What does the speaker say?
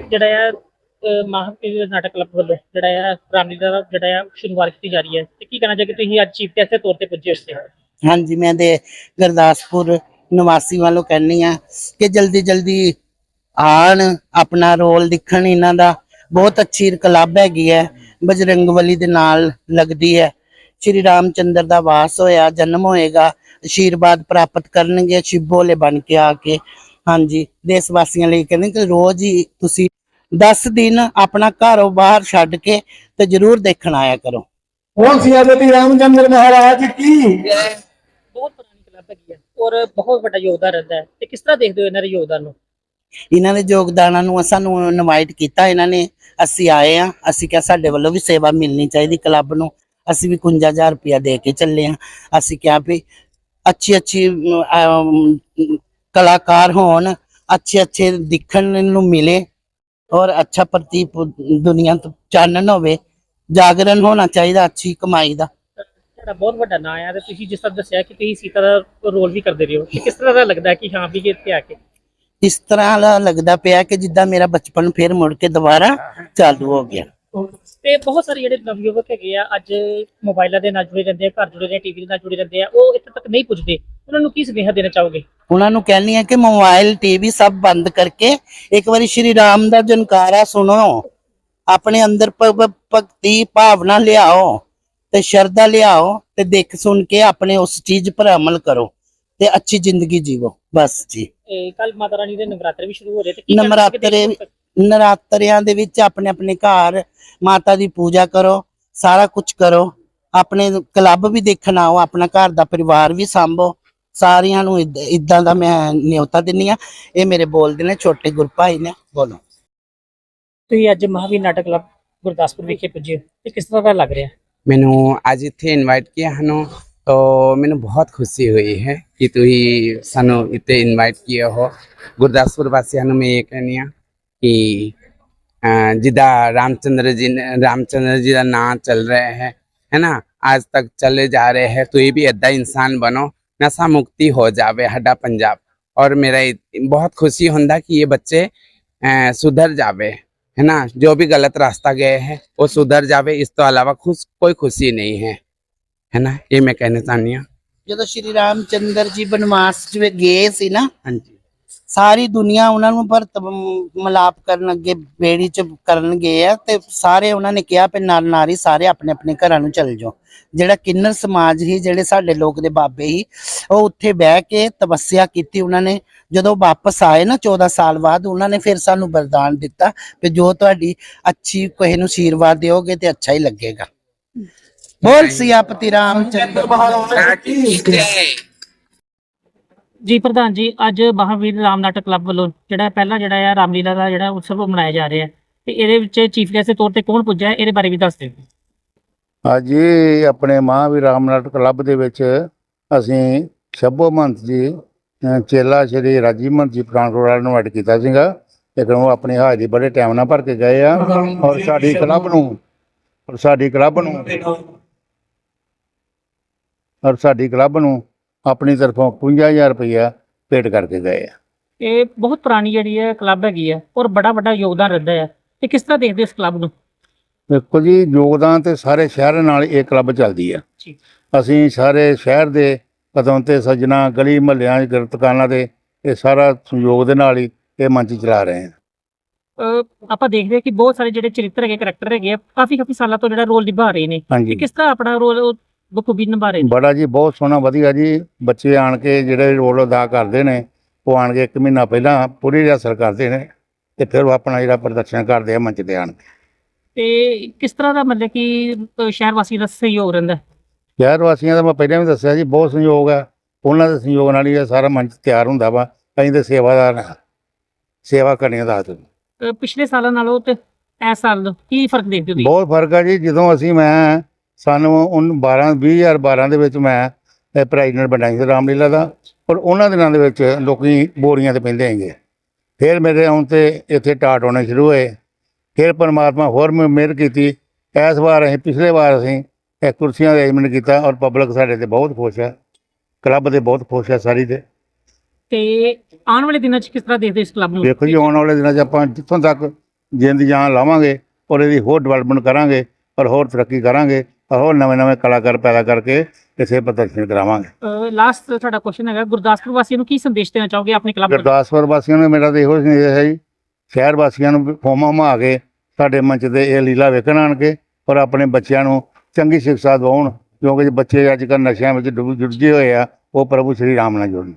ਜਿਹੜਾ ਆ ਮਹਾਂਪੀਰ ਨਾਟਕ ਕਲੱਬ ਵੱਲੋਂ ਜਿਹੜਾ ਆ ਰਾਮਲੀਲਾ ਦਾ ਜਿਹੜਾ ਆ, ਸ਼ੁਰੂਆਤ ਕੀਤੀ ਜਾ ਰਹੀ ਹੈ। ਤੇ ਕੀ ਕਹਿਣਾ ਚਾਹੋਗੇ ਤੁਸੀਂ ਅੱਜ ਚੀਫ ਗੈਸਟ ਦੇ ਤੌਰ ਤੇ ਪੁੱਜੇ ਉੱਤੇ ਹਾਂਜੀ, ਮੈਂ ਦੇ ਗੁਰਦਾਸਪੁਰ ਨਿਵਾਸੀ ਵੱਲੋਂ ਕਹਿੰਨੀ ਆ ਕਿ ਜਲਦੀ ਜਲਦੀ ਆਣ, ਆਪਣਾ ਰੋਲ ਦਿਖਣ। ਇਹਨਾਂ ਦਾ ਬਹੁਤ ਅੱਛੀ ਕਲੱਬ ਹੈਗੀ ਹੈ ਬਜਰੰਗਬਲੀ ਦੇ ਨਾਲ ਲੱਗਦੀ ਹੈ। ਸ਼੍ਰੀ ਰਾਮਚੰਦਰ ਦਾ ਵਾਸ ਹੋਇਆ, ਜਨਮ ਹੋਏਗਾ, ਅਸ਼ੀਰਵਾਦ ਪ੍ਰਾਪਤ ਕਰਨਗੇ ਸ਼ਿਵੋਲੇ ਬਣ ਕੇ ਆ ਕੇ। ਹਾਂਜੀ ਦੇਸ਼ ਵਾਸੀਆਂ ਲਈ ਕਹਿੰਦੇ ਕਿ ਰੋਜ਼ ਹੀ ਤੁਸੀਂ 10 ਦਿਨ ਆਪਣਾ ਘਰੋਂ ਬਾਹਰ ਛੱਡ ਕੇ ਤੇ ਜਰੂਰ ਦੇਖਣ ਆਇਆ ਕਰੋ। ਹੁਣ ਸਿਆਦਤੀ ਰਾਮਚੰਦਰ ਮਹਾਰਾਜ ਕੀ? ਬਹੁਤ ਪੁਰਾਣੀ ਕਲੱਬ ਹੈਗੀ ਹੈ ਔਰ ਬਹੁਤ ਵੱਡਾ ਯੋਗਦਾਨ ਰਹਿੰਦਾ ਹੈ। ਤੇ ਕਿਸ ਤਰ੍ਹਾਂ ਦੇਖਦੇ ਹੋ ਇਹਨਾਂ ਦੇ ਯੋਗਦਾਨ ਨੂੰ? ਇਹਨਾਂ ਦੇ ਯੋਗਦਾਨਾਂ ਨੂੰ ਸਾਨੂੰ ਇਨਵਾਈਟ ਕੀਤਾ ਇਹਨਾਂ ਨੇ। ਅਸੀਂ ਆਏ ਆ ਅਸੀਂ ਕਿਹਾ ਸਾਡੇ ਵੱਲੋਂ ਵੀ ਸੇਵਾ ਮਿਲਣੀ ਚਾਹੀਦੀ ਕਲੱਬ ਨੂੰ। ਅਸੀਂ ਵੀ 51000 ਰੁਪਇਆ ਦੇ ਕੇ ਚੱਲੇ ਆ ਅਸੀਂ ਕਿਹਾ ਵੀ ਅੱਛੀ ਅੱਛੀ ਕਲਾਕਾਰ ਹੋਣ ਅੱਛੇ ਅੱਛੇ ਦਿਖਣ ਨੂੰ ਮਿਲੇ ਔਰ ਅੱਛਾ ਪ੍ਰਤੀਪ ਦੁਨੀਆ ਤੋਂ ਚਾਨਣ ਹੋਵੇ ਜਾਗਰਣ ਹੋਣਾ ਚਾਹੀਦਾ ਅੱਛੀ ਕਮਾਈ ਦਾ। ਤੁਹਾਡਾ ਬਹੁਤ ਵੱਡਾ ਨਾਂ ਆ ਤੇ ਤੁਸੀਂ ਜਿਸ ਤਰ੍ਹਾਂ ਦੱਸਿਆ ਕਿ ਤੁਸੀਂ ਸੀਤਾ ਦਾ ਰੋਲ ਵੀ ਕਰਦੇ ਰਹੇ ਹੋ ਕਿਸ ਤਰ੍ਹਾਂ ਦਾ ਲੱਗਦਾ ਕਿ ਹਾਂ ਵੀ ਇੱਥੇ ਆ ਕੇ? ਇਸ ਤਰ੍ਹਾਂ ਦਾ ਲੱਗਦਾ ਪਿਆ ਕਿ ਜਿੱਦਾਂ ਮੇਰਾ ਬਚਪਨ ਫਿਰ ਮੁੜ ਕੇ ਦੁਬਾਰਾ ਚਾਲੂ ਹੋ ਗਿਆ। ਤੇ ਬਹੁਤ ਸਾਰੇ ਜਿਹੜੇ ਨਵਯੁਵਕ ਹੈਗੇ ਆ ਅੱਜ ਮੋਬਾਈਲਾਂ ਦੇ ਨਾਲ ਜੁੜੇ ਰਹਿੰਦੇ ਆ ਘਰ ਜੁੜੇ ਰਹਿੰਦੇ ਟੀਵੀ ਦੇ ਨਾਲ ਜੁੜੇ ਰਹਿੰਦੇ ਆ ਉਹ ਇੱਥੇ ਤੱਕ ਨਹੀਂ ਪੁੱਜਦੇ। ਉਹਨਾਂ ਨੂੰ ਕੀ ਸੁਨੇਹਾ ਦੇਣਾ ਚਾਹੋਗੇ? ਉਹਨਾਂ ਨੂੰ ਕਹਿੰਨੀ ਹੈ ਕਿ ਮੋਬਾਈਲ ਟੀਵੀ ਸਭ ਬੰਦ ਕਰਕੇ ਇੱਕ ਵਾਰੀ ਸ਼੍ਰੀ ਰਾਮ ਦਾ ਜਨਕਾਰਾ ਸੁਣੋ। ਆਪਣੇ ਅੰਦਰ ਭਗਤੀ ਭਾਵਨਾ ਲਿਆਓ ਤੇ ਸ਼ਰਧਾ ਲਿਆਓ ਤੇ ਦੇਖ ਸੁਣ ਕੇ ਆਪਣੇ ਉਸ ਚੀਜ਼ ਪਰ ਅਮਲ ਕਰੋ ਤੇ ਅੱਛੀ ਜ਼ਿੰਦਗੀ ਜੀਵੋ। ਬਸ ਜੀ। ਕੱਲ ਮਾਤਾ ਰਾਣੀ ਦੇ ਨਵਰਾਤਰੇ ਵੀ ਸ਼ੁਰੂ ਹੋ ਰਹੇ ਤੇ ਨਵਰਾਤਰੇ? ਨਰਾਤਰਿਆਂ ਦੇ ਵਿੱਚ ਆਪਣੇ ਆਪਣੇ ਘਰ ਮਾਤਾ ਦੀ ਪੂਜਾ ਕਰੋ ਸਾਰਾ ਕੁਝ ਕਰੋ। ਆਪਣੇ ਕਲੱਬ ਵੀ ਦੇਖਣ ਆਓ ਆਪਣਾ ਘਰ ਦਾ ਪਰਿਵਾਰ ਵੀ ਸੰਭੋ। ਸਾਰਿਆਂ ਨੂੰ ਇਦਾਂ ਦਾ ਮੈਂ ਨਿਯੋਤਾ ਦਿੰਨੀ ਆ। ਇਹ ਮੇਰੇ ਬੋਲਦੇ ਨੇ ਛੋਟੇ ਗੁਰਭਾਈ ਨੇ। ਬੋਲੋ। ਤੁਸੀਂ ਅੱਜ ਮਹਾਵੀਰ ਨਾਟਕ ਕਲੱਬ ਗੁਰਦਾਸਪੁਰ ਵਿਖੇ ਪੁੱਜੇ ਹੋ। ਤੇ ਕਿਸ ਤਰ੍ਹਾਂ ਦਾ ਲੱਗ ਰਿਹਾ? ਮੈਨੂੰ ਅੱਜ ਇੱਥੇ ਇਨਵਾਈਟ ਕੀਤਾ ਸਾਨੂੰ ਤਾਂ ਮੈਨੂੰ ਬਹੁਤ ਖੁਸ਼ੀ ਹੋਈ ਹੈ ਕਿ ਤੁਸੀਂ ਸਾਨੂੰ ਇੱਥੇ ਇਨਵਾਈਟ ਕੀਤਾ ਹੋ। ਗੁਰਦਾਸਪੁਰ ਵਾਸੀਆਂ ਨੂੰ ਮੈਂ ਇਹ ਕਹਿੰਦੀ ਹਾਂ ਕਿ ਜਿੱਦਾਂ ਰਾਮਚੰਦਰ ਜੀ ਰਾਮਚੰਦਰ ਜੀ ਦਾ ਨਾਂ ਚੱਲ ਰਿਹਾ ਹੈ ਹੈ ਨਾ? ਅੱਜ ਤੱਕ ਚਲੇ ਜਾ ਰਹੇ ਹੈ। ਤੁਸੀਂ ਵੀ ਏਦਾਂ ਇਨਸਾਨ नशा मुक्ति हो जावे हड्डा पंजाब। और मेरा बहुत खुशी होंदा कि ये बच्चे सुधर जावे है ना? जो भी गलत रास्ता गए हैं वो सुधर जावे। इस तो अलावा खुश कोई खुशी नहीं है है ना? ये मैं कहना चाहनी हूँ। जो तो श्री रामचंद्र जी बनवास गए ना? हाँ जी। ਸਾਰੀ ਦੁਨੀਆ ਉਹਨਾਂ ਨੂੰ ਭਰਤ ਮਲਾਪ ਕਰਨ ਅੱਗੇ ਬੇੜੀ ਚ ਕਰਨ ਗਏ ਆ ਤੇ ਸਾਰੇ ਉਹਨਾਂ ਨੇ ਕਿਹਾ ਵੀ ਨਰ ਨਾਰੀ ਸਾਰੇ ਆਪਣੇ ਆਪਣੇ ਘਰਾਂ ਨੂੰ ਚੱਲ ਜਾਓ। ਜਿਹੜਾ ਕਿੰਨਰ ਸਮਾਜ ਹੀ ਜਿਹੜੇ ਸਾਡੇ ਲੋਕ ਦੇ ਬਾਬੇ ਹੀ ਉਹ ਉੱਥੇ ਬਹਿ ਕੇ ਤਪੱਸਿਆ ਕੀਤੀ ਉਹਨਾਂ ਨੇ। ਜਦੋਂ ਵਾਪਸ ਆਏ ਨਾ 14 ਸਾਲ ਬਾਅਦ ਉਹਨਾਂ ਨੇ ਫਿਰ ਸਾਨੂੰ ਵਰਦਾਨ ਦਿੱਤਾ ਕਿ ਜੋ ਤੁਹਾਡੀ ਅੱਛੀ ਕਿਸੇ ਨੂੰ ਆਸ਼ੀਰਵਾਦ ਦਿਓਗੇ ਤੇ ਅੱਛਾ ਹੀ ਲੱਗੇਗਾ। ਬੋਲ ਸਿਆਪਤੀ ਰਾਮਚੰਦਰ। ਮਹਾਰਾਜ। ਕੀ ਜੀ ਜੀ ਪ੍ਰਧਾਨ ਜੀ, ਅੱਜ ਮਹਾਵੀਰ ਰਾਮ ਨਾਟਕ ਕਲੱਬ ਵੱਲੋਂ ਜਿਹੜਾ ਪਹਿਲਾ ਜਿਹੜਾ ਆ ਰਾਮਲੀਲਾ ਦਾ ਜਿਹੜਾ ਉਤਸਵ ਮਨਾਇਆ ਜਾ ਰਿਹਾ ਹੈ। ਤੇ ਇਹਦੇ ਵਿੱਚ ਚੀਫ ਗੈਸਟ ਦੇ ਤੌਰ ਤੇ ਕੌਣ ਪੁੱਜਾ ਹੈ? ਇਹਦੇ ਬਾਰੇ ਵੀ ਦੱਸ ਦਿਓ। ਅੱਜ ਇਹ ਆਪਣੇ ਮਹਾਵੀਰ ਰਾਮਨਾਥ ਕਲੱਬ ਦੇ ਵਿੱਚ ਅਸੀਂ ਸ਼ੱਭੋ ਮਹੰਤ ਜੀ ਚੇਲਾ ਸ਼੍ਰੀ ਰਾਜੀ ਮਹੰਤ ਜੀ ਪਠਾਨਕੋਟ ਵਾਲਿਆਂ ਨੂੰ ਐਡ ਕੀਤਾ ਸੀਗਾ। ਲੇਕਿਨ ਉਹ ਆਪਣੀ ਹਾਜ਼ਰੀ ਬੜੇ ਟਾਈਮ ਨਾਲ ਭਰ ਕੇ ਗਏ ਆ ਔਰ ਸਾਡੀ ਕਲੱਬ ਨੂੰ, ਔਰ ਸਾਡੀ ਕਲੱਬ ਨੂੰ, ਔਰ ਸਾਡੀ ਕਲੱਬ ਨੂੰ ਆਪਣੀ ਤਰਫੋਂ 50000 ਰੁਪਇਆ ਭੇਟ ਕਰਕੇ ਗਏ ਆ। ਇਹ ਬਹੁਤ ਪੁਰਾਣੀ ਜਿਹੜੀ ਹੈ ਕਲੱਬ ਹੈਗੀ ਹੈ ਔਰ ਬੜਾ ਵੱਡਾ ਯੋਗਦਾਨ ਰਹਿੰਦਾ ਹੈ ਤੇ ਕਿਸ ਤਰ੍ਹਾਂ ਦੇਖਦੇ ਇਸ ਕਲੱਬ ਨੂੰ? ਦੇਖੋ ਜੀ ਯੋਗਦਾਨ ਤੇ ਸਾਰੇ ਸ਼ਹਿਰ ਨਾਲ ਇਹ ਕਲੱਬ ਚੱਲਦੀ ਆ। ਜੀ। ਅਸੀਂ ਸਾਰੇ ਸ਼ਹਿਰ ਦੇ ਕਦਮ ਤੇ ਸੱਜਣਾ ਗਲੀ ਮਹੱਲਿਆਂ 'ਚ ਗਰ- ਦੁਕਾਨਾਂ ਤੇ ਇਹ ਸਾਰਾ ਸਹਿਯੋਗ ਦੇ ਨਾਲ ਹੀ ਇਹ ਮੰਚ ਚਲਾ ਰਹੇ ਅਹ ਆਪਾਂ ਦੇਖਦੇ ਹਾਂ ਕਿ ਬਹੁਤ ਸਾਰੇ ਜਿਹੜੇ ਚਰਿੱਤਰ ਹੈਗੇ ਕਰੈਕਟਰ ਹੈਗੇ ਆ ਕਾਫੀ ਕਾਫੀ ਸਾਲਾਂ ਤੋਂ ਜਿਹੜਾ ਰੋਲ ਨਿਭਾ ਰਹੇ ਨੇ। ਤੇ ਕਿਸ ਤਰ੍ਹਾਂ ਆਪਣਾ ਰੋਲ ਬਖੂਬੀ ਨਿਭਾ ਰਹੇ ਨੇ ਬੜਾ ਜੀ ਬਹੁਤ ਸੋਹਣਾ ਵਧੀਆ ਜੀ। ਬੱਚੇ ਆਣ ਕੇ ਜਿਹੜੇ ਰੋਲ ਅਦਾ ਕਰਦੇ ਨੇ ਉਹ ਆਣ ਕੇ ਇੱਕ ਮਹੀਨਾ ਪਹਿਲਾਂ ਪੂਰੀ ਰਿਹਰਸਲ ਕਰਦੇ ਨੇ ਤੇ ਫਿਰ ਉਹ ਆਪਣਾ ਜਿਹੜਾ ਪ੍ਰਦਰਸ਼ਨ ਕਰਦੇ ਆ ਮੰਚ ਤੇ ਆਣ ਕੇ। ਤੇ ਕਿਸ ਤਰ੍ਹਾਂ ਦਾ ਮਤਲਬ ਕਿ ਸ਼ਹਿਰ ਵਾਸੀਆਂ ਦਾ ਸਹਿਯੋਗ ਰਹਿੰਦਾ? ਸ਼ਹਿਰ ਵਾਸੀਆਂ ਦਾ ਮੈਂ ਪਹਿਲਾਂ ਵੀ ਦੱਸਿਆ ਜੀ ਬਹੁਤ ਸਹਿਯੋਗ ਆ। ਉਹਨਾਂ ਦੇ ਸਹਿਯੋਗ ਨਾਲ ਹੀ ਇਹ ਸਾਰਾ ਮੰਚ ਤਿਆਰ ਹੁੰਦਾ ਵਾ। ਅਸੀਂ ਤੇ ਸੇਵਾਦਾਰ ਸੇਵਾ ਕਰਨੀ ਦਾ ਅਹ ਪਿਛਲੇ ਸਾਲਾਂ ਨਾਲੋਂ ਤੇ ਇਸ ਸਾਲ ਕੀ ਫ਼ਰਕ ਦੇਖਦੇ ਹੋ ਬਹੁਤ ਫ਼ਰਕ ਆ ਜੀ। ਜਦੋਂ ਅਸੀਂ ਮੈਂ ਸਾਨੂੰ ਉਨ 12 2012 ਦੇ ਵਿੱਚ ਮੈਂ ਪ੍ਰੈਜ਼ੀਡੈਂਟ ਬਣਾਈ ਸੀ ਰਾਮਲੀਲਾ ਦਾ। ਪਰ ਉਹਨਾਂ ਦਿਨਾਂ ਦੇ ਵਿੱਚ ਲੋਕੀ ਬੋਰੀਆਂ ਤੇ ਪੈਂਦੇ ਹੈਗੇ ਫਿਰ ਮੇਰੇ ਆਉਣ ਤੇ ਇੱਥੇ ਟਾਟ ਹੋਣੇ ਸ਼ੁਰੂ ਹੋਏ। ਫਿਰ ਪਰਮਾਤਮਾ ਹੋਰ ਮਿਹਰ ਕੀਤੀ। ਇਸ ਵਾਰ ਅਸੀਂ ਪਿਛਲੇ ਵਾਰ ਅਸੀਂ ਇਹ ਕੁਰਸੀਆਂ ਦਾ ਅਰੇਂਜਮੈਂਟ ਕੀਤਾ ਔਰ ਪਬਲਿਕ ਸਾਡੇ ਤੇ ਬਹੁਤ ਖੁਸ਼ ਹੈ ਕਲੱਬ ਦੇ ਬਹੁਤ ਖੁਸ਼ ਹੈ ਸਾਰੀ ਤੇ। ਤੇ ਆਉਣ ਵਾਲੇ ਦਿਨਾਂ 'ਚ ਕਿਸ ਤਰ੍ਹਾਂ ਦੇਖਦੇ ਇਸ ਕਲੱਬ ਨੂੰ? ਦੇਖੋ ਜੀ ਆਉਣ ਵਾਲੇ ਦਿਨਾਂ 'ਚ ਆਪਾਂ ਜਿੱਥੋਂ ਤੱਕ ਜਿੰਦ ਜਾਨ ਲਾਵਾਂਗੇ ਔਰ ਇਹਦੀ ਹੋਰ ਡਿਵੈਲਪਮੈਂਟ ਕਰਾਂਗੇ ਔਰ ਹੋਰ ਤਰੱਕੀ ਕਰਾਂਗੇ। ਹੋਰ ਨਵੇਂ ਨਵੇਂ ਕਲਾਕਾਰ ਪੈਦਾ ਕਰਕੇ ਇਸੇ ਪ੍ਰਦਰਸ਼ਨ ਕਰਾਵਾਂਗੇ ਲਾਸਟ ਤੁਹਾਡਾ ਕੁਐਸਚਨ ਹੈਗਾ ਗੁਰਦਾਸਪੁਰ ਵਾਸੀਆਂ ਨੂੰ ਕੀ ਸੰਦੇਸ਼ ਦੇਣਾ ਚਾਹੋਗੇ ਆਪਣੇ ਕਲੱਬ? ਗੁਰਦਾਸਪੁਰ ਵਾਸੀਆਂ ਨੂੰ ਮੇਰਾ ਤਾਂ ਇਹੋ ਸੰਦੇਸ਼ ਹੈ ਜੀ ਸ਼ਹਿਰ ਵਾਸੀਆਂ ਨੂੰ ਹੋਮਾ ਮਾ ਕੇ ਸਾਡੇ ਮੰਚ ਤੇ ਇਹ ਲੀਲਾ ਵੇਖਣ ਆਣਗੇ ਔਰ ਆਪਣੇ ਬੱਚਿਆਂ ਨੂੰ ਚੰਗੀ ਸਿੱਖਿਆ ਦਿਵਾਉਣ ਕਿਉਂਕਿ ਜੇ ਬੱਚੇ ਅੱਜ ਕੱਲ੍ਹ ਨਸ਼ਿਆਂ ਵਿੱਚ ਡੁੱਬ ਜੁੜਜੇ ਹੋਏ ਆ ਉਹ ਪ੍ਰਭੂ ਸ਼੍ਰੀ ਰਾਮ ਨਾਲ ਜੁੜਨ